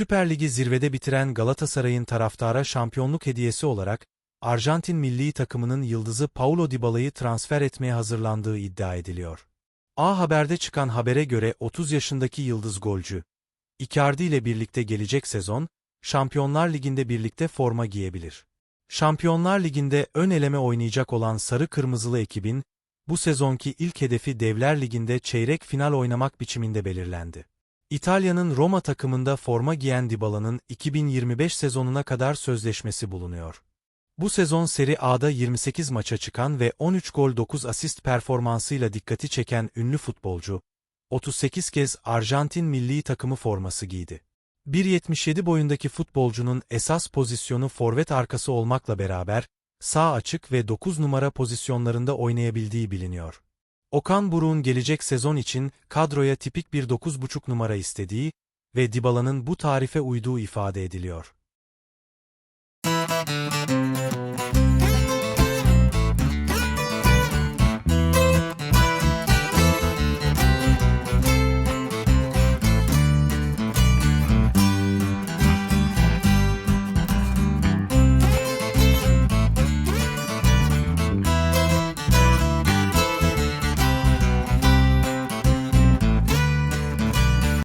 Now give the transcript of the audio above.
Süper Ligi zirvede bitiren Galatasaray'ın taraftara şampiyonluk hediyesi olarak, Arjantin milli takımının yıldızı Paulo Dybala'yı transfer etmeye hazırlandığı iddia ediliyor. A Haber'de çıkan habere göre 30 yaşındaki yıldız golcü, Icardi ile birlikte gelecek sezon, Şampiyonlar Ligi'nde birlikte forma giyebilir. Şampiyonlar Ligi'nde ön eleme oynayacak olan Sarı Kırmızılı ekibin, bu sezonki ilk hedefi Devler Ligi'nde çeyrek final oynamak biçiminde belirlendi. İtalya'nın Roma takımında forma giyen Dybala'nın 2025 sezonuna kadar sözleşmesi bulunuyor. Bu sezon Serie A'da 28 maça çıkan ve 13 gol 9 asist performansıyla dikkati çeken ünlü futbolcu, 38 kez Arjantin milli takımı forması giydi. 1.77 boyundaki futbolcunun esas pozisyonu forvet arkası olmakla beraber, sağ açık ve 9 numara pozisyonlarında oynayabildiği biliniyor. Okan Buruk'un gelecek sezon için kadroya tipik bir 9.5 numara istediği ve Dybala'nın bu tarife uyduğu ifade ediliyor.